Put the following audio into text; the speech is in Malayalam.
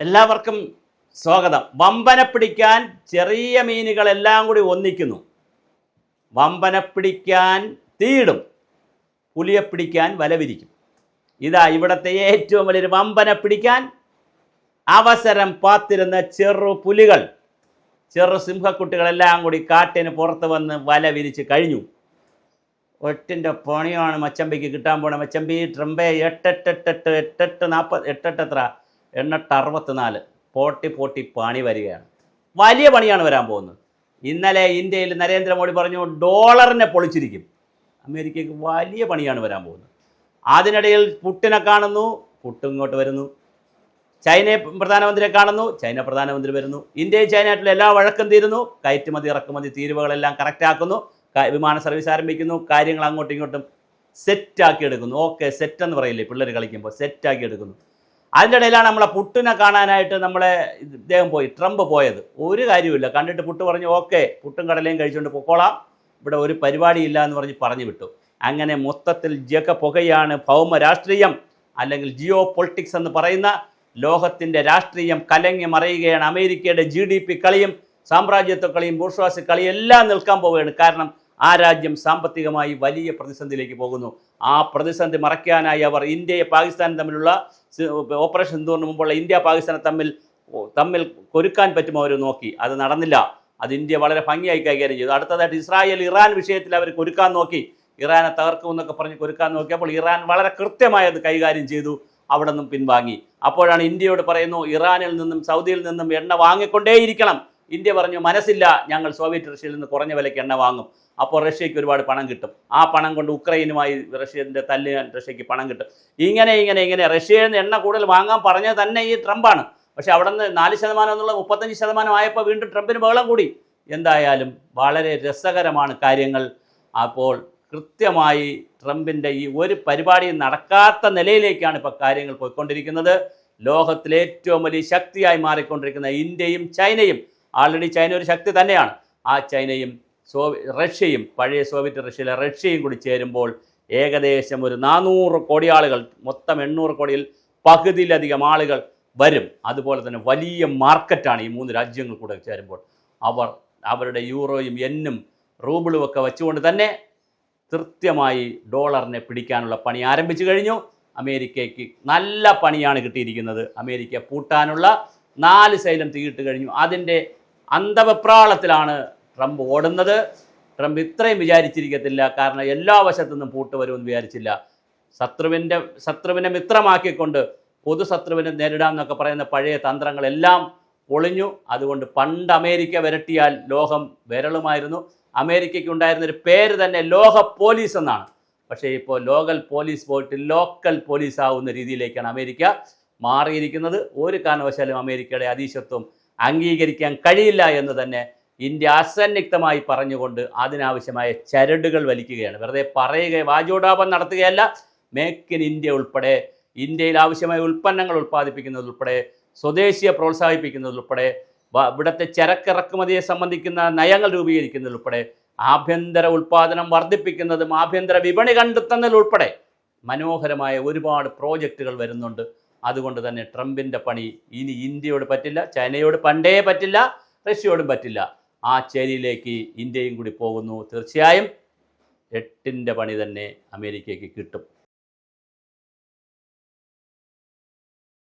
എല്ലാവർക്കും സ്വാഗതം. വമ്പന പിടിക്കാൻ ചെറിയ മീനുകളെല്ലാം കൂടി ഒന്നിക്കുന്നു. വമ്പന പിടിക്കാൻ തീടും പുലിയെ പിടിക്കാൻ വലവിരിക്കും. ഇതാ ഇവിടുത്തെ ഏറ്റവും വലിയൊരു വമ്പന പിടിക്കാൻ അവസരം പാത്തിരുന്ന ചെറു പുലികൾ. ചെറു സിംഹക്കുട്ടികളെല്ലാം കൂടി കാട്ടിന് പുറത്ത് വന്ന് വല വിരിച്ച് കഴിഞ്ഞു. ഒട്ടിന്റെ പണിയാണ് മച്ചമ്പിക്ക് കിട്ടാൻ പോണ. മച്ചമ്പി ട്രംബെ എട്ടെട്ടെട്ടെട്ട് എട്ടെട്ട് നാൽപ്പത് എട്ടെട്ടെത്ര? എണ്ണട്ട് അറുപത്തിനാല്. പോട്ടി പോട്ടി പണി വരികയാണ്. വലിയ പണിയാണ് വരാൻ പോകുന്നത്. ഇന്നലെ ഇന്ത്യയിൽ നരേന്ദ്രമോദി പറഞ്ഞു ഡോളറിനെ പൊളിച്ചിരിക്കും. അമേരിക്കയ്ക്ക് വലിയ പണിയാണ് വരാൻ പോകുന്നത്. അതിനിടയിൽ പുട്ടിനെ കാണുന്നു പുട്ടും ഇങ്ങോട്ട് വരുന്നു. ചൈനയെ പ്രധാനമന്ത്രിയെ കാണുന്നു ചൈന പ്രധാനമന്ത്രി വരുന്നു. ഇന്ത്യയും ചൈനയായിട്ടുള്ള എല്ലാ വഴക്കം തീരുന്നു. കയറ്റുമതി ഇറക്കുമതി തീരുവകളെല്ലാം കറക്റ്റാക്കുന്നു. വിമാന സർവീസ് ആരംഭിക്കുന്നു. കാര്യങ്ങൾ അങ്ങോട്ടും ഇങ്ങോട്ടും സെറ്റാക്കി എടുക്കുന്നു. ഓക്കെ സെറ്റ് എന്ന് പറയില്ലേ? പിള്ളേർ കളിക്കുമ്പോൾ സെറ്റാക്കി എടുക്കുന്നു. അതിന്റെ ഇടയിലാണ് നമ്മളെ പുട്ടിനെ കാണാനായിട്ട് നമ്മളെ ഇദ്ദേഹം പോയി ട്രംപ് പോയത്. ഒരു കാര്യമില്ല കണ്ടിട്ട് പുട്ട് പറഞ്ഞു ഓക്കെ പുട്ടും കടലയും കഴിച്ചുകൊണ്ട് പൊക്കോളാം. ഇവിടെ ഒരു പരിപാടിയില്ല എന്ന് പറഞ്ഞ് പറഞ്ഞു വിട്ടു. അങ്ങനെ മൊത്തത്തിൽ ജക പുകയാണ് ഭൗമ രാഷ്ട്രീയം അല്ലെങ്കിൽ ജിയോ പൊളിറ്റിക്സ് എന്ന് പറയുന്ന ലോകത്തിന്റെ രാഷ്ട്രീയം കലങ്ങി മറയുകയാണ്. അമേരിക്കയുടെ ജി ഡി പി കളിയും സാമ്രാജ്യത്വ കളിയും ബൂർഷ്വാസി കളിയും എല്ലാം നിൽക്കാൻ പോവുകയാണ്. കാരണം ആ രാജ്യം സാമ്പത്തികമായി വലിയ പ്രതിസന്ധിയിലേക്ക് പോകുന്നു. ആ പ്രതിസന്ധി മറയ്ക്കാനായി അവർ ഇന്ത്യയെ പാകിസ്ഥാനും തമ്മിലുള്ള ഓപ്പറേഷൻ ഓപ്പറേഷൻ സിന്ധുവിന് മുമ്പുള്ള ഇന്ത്യ പാകിസ്ഥാനെ തമ്മിൽ തമ്മിൽ കൊരുക്കാൻ പറ്റുമോ അവർ നോക്കി. അത് നടന്നില്ല. അത് ഇന്ത്യ വളരെ ഭംഗിയായി കൈകാര്യം ചെയ്തു. അടുത്തതായിട്ട് ഇസ്രായേൽ ഇറാൻ വിഷയത്തിൽ അവർ കൊരുക്കാൻ നോക്കി. ഇറാനെ തകർക്കുമെന്നൊക്കെ പറഞ്ഞ് കൊരുക്കാൻ നോക്കിയപ്പോൾ ഇറാൻ വളരെ കൃത്യമായി അത് കൈകാര്യം ചെയ്തു. അവിടെ നിന്നും പിൻവാങ്ങി. അപ്പോഴാണ് ഇന്ത്യയോട് പറയുന്നു ഇറാനിൽ നിന്നും സൗദിയിൽ നിന്നും എണ്ണ വാങ്ങിക്കൊണ്ടേയിരിക്കണം. ഇന്ത്യ പറഞ്ഞു മനസ്സില്ല ഞങ്ങൾ സോവിയറ്റ് റഷ്യയിൽ നിന്ന് കുറഞ്ഞ വിലയ്ക്ക് എണ്ണ വാങ്ങും. അപ്പോൾ റഷ്യയ്ക്ക് ഒരുപാട് പണം കിട്ടും. ആ പണം കൊണ്ട് ഉക്രൈനുമായി റഷ്യന്റെ തല്ല് റഷ്യയ്ക്ക് പണം കിട്ടും. ഇങ്ങനെ ഇങ്ങനെ ഇങ്ങനെ റഷ്യയിൽ നിന്ന് എണ്ണ കൂടുതൽ വാങ്ങാൻ പറഞ്ഞത് തന്നെ ഈ ട്രംപാണ്. പക്ഷേ അവിടെ നിന്ന് നാല് ശതമാനം എന്നുള്ള മുപ്പത്തഞ്ച് ശതമാനം ആയപ്പോൾ വീണ്ടും ട്രംപിന് ബഹളം കൂടി. എന്തായാലും വളരെ രസകരമാണ് കാര്യങ്ങൾ. അപ്പോൾ കൃത്യമായി ട്രംപിന്റെ ഈ ഒരു പരിപാടിയും നടക്കാത്ത നിലയിലേക്കാണ് ഇപ്പോൾ കാര്യങ്ങൾ പോയിക്കൊണ്ടിരിക്കുന്നത്. ലോകത്തിലെ ഏറ്റവും വലിയ ശക്തിയായി മാറിക്കൊണ്ടിരിക്കുന്ന ഇന്ത്യയും ചൈനയും ആൾറെഡി ചൈന ഒരു ശക്തി തന്നെയാണ്. ആ ചൈനയും സോവി റഷ്യയും പഴയ സോവിയറ്റ് റഷ്യയിലെ റഷ്യയും കൂടി ചേരുമ്പോൾ ഏകദേശം ഒരു നാനൂറ് കോടി ആളുകൾ മൊത്തം എണ്ണൂറ് കോടിയിൽ പകുതിയിലധികം ആളുകൾ വരും. അതുപോലെ തന്നെ വലിയ മാർക്കറ്റാണ് ഈ മൂന്ന് രാജ്യങ്ങൾ കൂടെ ചേരുമ്പോൾ. അവർ അവരുടെ യൂറോയും എന്നും റൂബിളും ഒക്കെ വെച്ചുകൊണ്ട് തന്നെ കൃത്യമായി ഡോളറിനെ പിടിക്കാനുള്ള പണി ആരംഭിച്ചു കഴിഞ്ഞു. അമേരിക്കയ്ക്ക് നല്ല പണിയാണ് കിട്ടിയിരിക്കുന്നത്. അമേരിക്ക പൂട്ടാനുള്ള നാല് ശൈലം തീയിട്ട് കഴിഞ്ഞു. അതിന്റെ അന്തവപ്രാളത്തിലാണ് ട്രംപ് ഓടുന്നത്. ട്രംപ് ഇത്രയും വിചാരിച്ചിരിക്കത്തില്ല. കാരണം എല്ലാ വശത്തു നിന്നും പൂട്ട് വരുമെന്ന് വിചാരിച്ചില്ല. ശത്രുവിന്റെ ശത്രുവിനെ മിത്രമാക്കിക്കൊണ്ട് പൊതുശത്രുവിനെ നേരിടാം എന്നൊക്കെ പറയുന്ന പഴയ തന്ത്രങ്ങളെല്ലാം പൊളിഞ്ഞു. അതുകൊണ്ട് പണ്ട് അമേരിക്ക വിരട്ടിയാൽ ലോകം വിരളുമായിരുന്നു. അമേരിക്കയ്ക്ക് ഉണ്ടായിരുന്നൊരു പേര് തന്നെ ലോക പോലീസ് എന്നാണ്. പക്ഷേ ഇപ്പോൾ ലോക്കൽ പോലീസ് പോയിട്ട് ലോക്കൽ പോലീസ് ആവുന്ന രീതിയിലേക്കാണ് അമേരിക്ക മാറിയിരിക്കുന്നത്. ഒരു കാരണവശാലും അമേരിക്കയുടെ അതീശത്വം അംഗീകരിക്കാൻ കഴിയില്ല എന്ന് തന്നെ ഇന്ത്യ അസന്നിഗ്ധമായി പറഞ്ഞുകൊണ്ട് അതിനാവശ്യമായ ചരടുകൾ വലിക്കുകയാണ്. വെറുതെ പറയുക വാചോടാപം നടത്തുകയല്ല. മേക്ക് ഇൻ ഇന്ത്യ ഉൾപ്പെടെ ഇന്ത്യയിൽ ആവശ്യമായ ഉൽപ്പന്നങ്ങൾ ഉൽപ്പാദിപ്പിക്കുന്നത് ഉൾപ്പെടെ സ്വദേശിയെ പ്രോത്സാഹിപ്പിക്കുന്നത് ഉൾപ്പെടെ ഇവിടുത്തെ ചരക്കിറക്കുമതിയെ സംബന്ധിക്കുന്ന നയങ്ങൾ രൂപീകരിക്കുന്നത് ഉൾപ്പെടെ ആഭ്യന്തര ഉൽപ്പാദനം വർദ്ധിപ്പിക്കുന്നതും ആഭ്യന്തര വിപണി കണ്ടെത്തുന്നതിൽ ഉൾപ്പെടെ മനോഹരമായ ഒരുപാട് പ്രോജക്റ്റുകൾ വരുന്നുണ്ട്. അതുകൊണ്ട് തന്നെ ട്രംപിന്റെ പണി ഇനി ഇന്ത്യയോട് പറ്റില്ല ചൈനയോട് പണ്ടേ പറ്റില്ല റഷ്യയോടും പറ്റില്ല. ആ ചേരിയിലേക്ക് ഇന്ത്യയും കൂടി പോകുന്നു. തീർച്ചയായും എട്ടിന്റെ പണി തന്നെ അമേരിക്കയ്ക്ക് കിട്ടും.